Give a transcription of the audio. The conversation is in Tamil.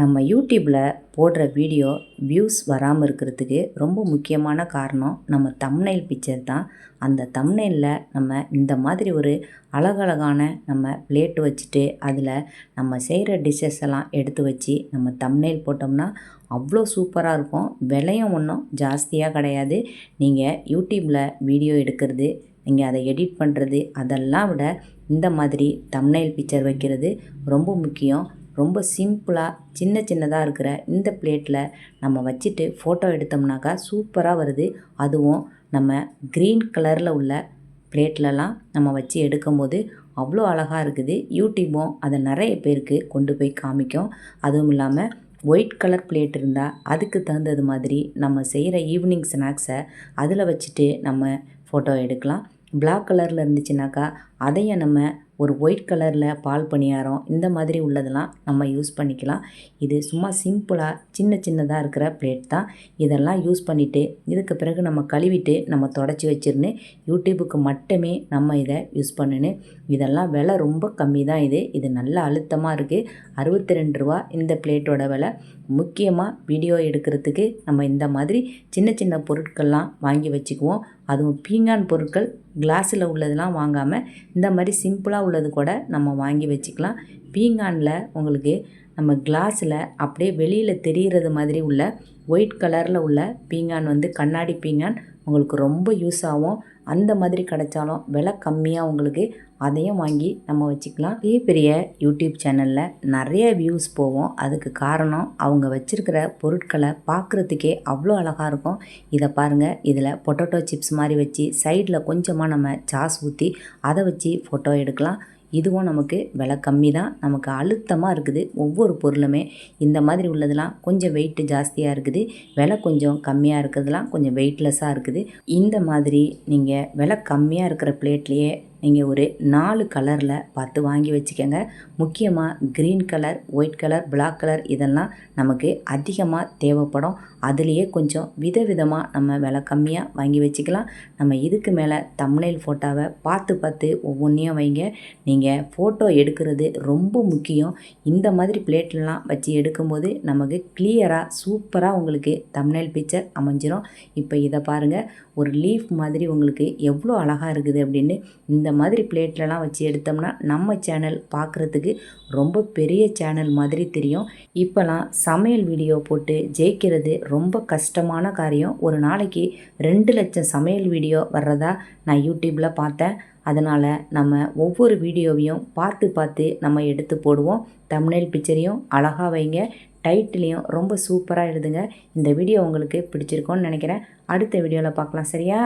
நம்ம யூடியூப்பில் போடுற வீடியோ வியூஸ் வராமல் இருக்கிறதுக்கு ரொம்ப முக்கியமான காரணம் நம்ம தம்னைல் பிக்சர் தான். அந்த தம்னைலில் நம்ம இந்த மாதிரி ஒரு அழகழகான நம்ம பிளேட் வச்சுட்டு அதில் நம்ம செய்கிற டிஷ்ஷஸ் எல்லாம் எடுத்து வச்சு நம்ம தம்னைல் போட்டோம்னா அவ்வளோ சூப்பராக இருக்கும். விலையும் ஒன்றும் ஜாஸ்தியாக கிடையாது. நீங்கள் யூடியூப்பில் வீடியோ எடுக்கிறது நீங்கள் அதை எடிட் பண்ணுறது அதெல்லாம் விட இந்த மாதிரி தம்னைல் பிக்சர் வைக்கிறது ரொம்ப முக்கியம். ரொம்ப சிம்பிளாக சின்ன சின்னதாக இருக்கிற இந்த பிளேட்டில் நம்ம வச்சுட்டு ஃபோட்டோ எடுத்தோம்னாக்கா சூப்பராக வருது. அதுவும் நம்ம க்ரீன் கலரில் உள்ள பிளேட்லலாம் நம்ம வச்சு எடுக்கும்போது அவ்வளோ அழகாக இருக்குது. யூடியூப்பும் அதை நிறைய பேருக்கு கொண்டு போய் காமிக்கும். அதுவும் இல்லாமல் ஒயிட் கலர் பிளேட் இருந்தால் அதுக்கு தகுந்தது மாதிரி நம்ம செய்கிற ஈவினிங் ஸ்நாக்ஸை அதில் வச்சுட்டு நம்ம ஃபோட்டோ எடுக்கலாம். பிளாக் கலரில் இருந்துச்சுனாக்கா அதையும் நம்ம ஒரு ஒயிட் கலரில் பால் பணியாரம் இந்த மாதிரி உள்ளதெல்லாம் நம்ம யூஸ் பண்ணிக்கலாம். இது சும்மா சிம்பிளாக சின்ன சின்னதாக இருக்கிற பிளேட் தான். இதெல்லாம் யூஸ் பண்ணிவிட்டு இதுக்கு பிறகு நம்ம கழுவிட்டு நம்ம தொடச்சி வச்சிருந்து யூடியூபுக்கு மட்டுமே நம்ம இதை யூஸ் பண்ணணும் இதெல்லாம் விலை ரொம்ப கம்மி தான் இது. இது நல்ல அழுத்தமாக இருக்குது அறுபத்தி ரெண்டு ரூபா இந்த பிளேட்டோட விலை. முக்கியமாக வீடியோ எடுக்கிறதுக்கு நம்ம இந்த மாதிரி சின்ன சின்ன பொருட்கள்லாம் வாங்கி வச்சுக்குவோம். அதுவும் பீங்கான் பொருட்கள் கிளாஸில் உள்ளதெல்லாம் வாங்காமல் இந்த மாதிரி சிம்பிளாக உள்ளது கூட நம்ம வாங்கி வச்சுக்கலாம். பீங்கானில் உங்களுக்கு நம்ம கிளாஸில் அப்படியே வெளியில் தெரிகிறது மாதிரி உள்ள ஒயிட் கலரில் உள்ள பீங்கான் வந்து கண்ணாடி பீங்கான் உங்களுக்கு ரொம்ப யூஸ் ஆகும். அந்த மாதிரி கிடைச்சாலும் விலை கம்மியாக உங்களுக்கு அதையும் வாங்கி நம்ம வச்சுக்கலாம். பெரிய பெரிய யூடியூப் சேனலில் நிறைய வியூஸ் போவோம் அதுக்கு காரணம் அவங்க வச்சுருக்கிற பொருட்களை பார்க்குறதுக்கே அவ்வளோ அழகாக இருக்கும். இதை பாருங்கள் இதில் பொட்டேட்டோ சிப்ஸ் மாதிரி வச்சு சைடில் கொஞ்சமாக நம்ம சாஸ் ஊற்றி அதை வச்சு ஃபோட்டோ எடுக்கலாம். இதுவும் நமக்கு விலை கம்மி தான். நமக்கு அழுத்தமாக இருக்குது. ஒவ்வொரு பொருளுமே இந்த மாதிரி உள்ளதெல்லாம் கொஞ்சம் வெயிட்டு ஜாஸ்தியாக இருக்குது. விலை கொஞ்சம் கம்மியாக இருக்கிறதுலாம் கொஞ்சம் வெயிட்லெஸ்ஸாக இருக்குது. இந்த மாதிரி நீங்கள் விலை கம்மியாக இருக்கிற பிளேட்லேயே நீங்கள் ஒரு நாலு கலரில் பார்த்து வாங்கி வச்சுக்கோங்க. முக்கியமாக green colour white colour black colour இதெல்லாம் நமக்கு அதிகமாக தேவைப்படும். அதுலேயே கொஞ்சம் விதவிதமாக நம்ம விலை கம்மியாக வாங்கி வச்சுக்கலாம். நம்ம இதுக்கு மேலே தமிழில் ஃபோட்டோவை பார்த்து பார்த்து ஒவ்வொன்றையும் வைங்க. நீங்கள் ஃபோட்டோ எடுக்கிறது ரொம்ப முக்கியம். இந்த மாதிரி பிளேட்லலாம் வச்சு எடுக்கும்போது நமக்கு கிளியராக சூப்பராக உங்களுக்கு தமிழில் பிக்சர் அமைஞ்சிரும். இப்போ இதை பாருங்கள் ஒரு லீஃப் மாதிரி உங்களுக்கு எவ்வளோ அழகாக இருக்குது அப்படின்னு இந்த இந்த மாதிரி பிளேட்லலாம் வச்சு எடுத்தோம்னா நம்ம சேனல் பார்க்குறதுக்கு ரொம்ப பெரிய சேனல் மாதிரி தெரியும். இப்போலாம் சமையல் வீடியோ போட்டு ஜெயிக்கிறது ரொம்ப கஷ்டமான காரியம். ஒரு நாளைக்கு ரெண்டு லட்சம் சமையல் வீடியோ வர்றதா நான் யூடியூப்பில் பார்த்தேன். அதனால் நம்ம ஒவ்வொரு வீடியோவையும் பார்த்து பார்த்து நம்ம எடுத்து போடுவோம். தமிழில் பிக்சரையும் அழகாக வைங்க. டைட்டிலையும் ரொம்ப சூப்பராக எழுதுங்க. இந்த வீடியோ உங்களுக்கு பிடிச்சிருக்கோன்னு நினைக்கிறேன். அடுத்த வீடியோவில் பார்க்கலாம் சரியா?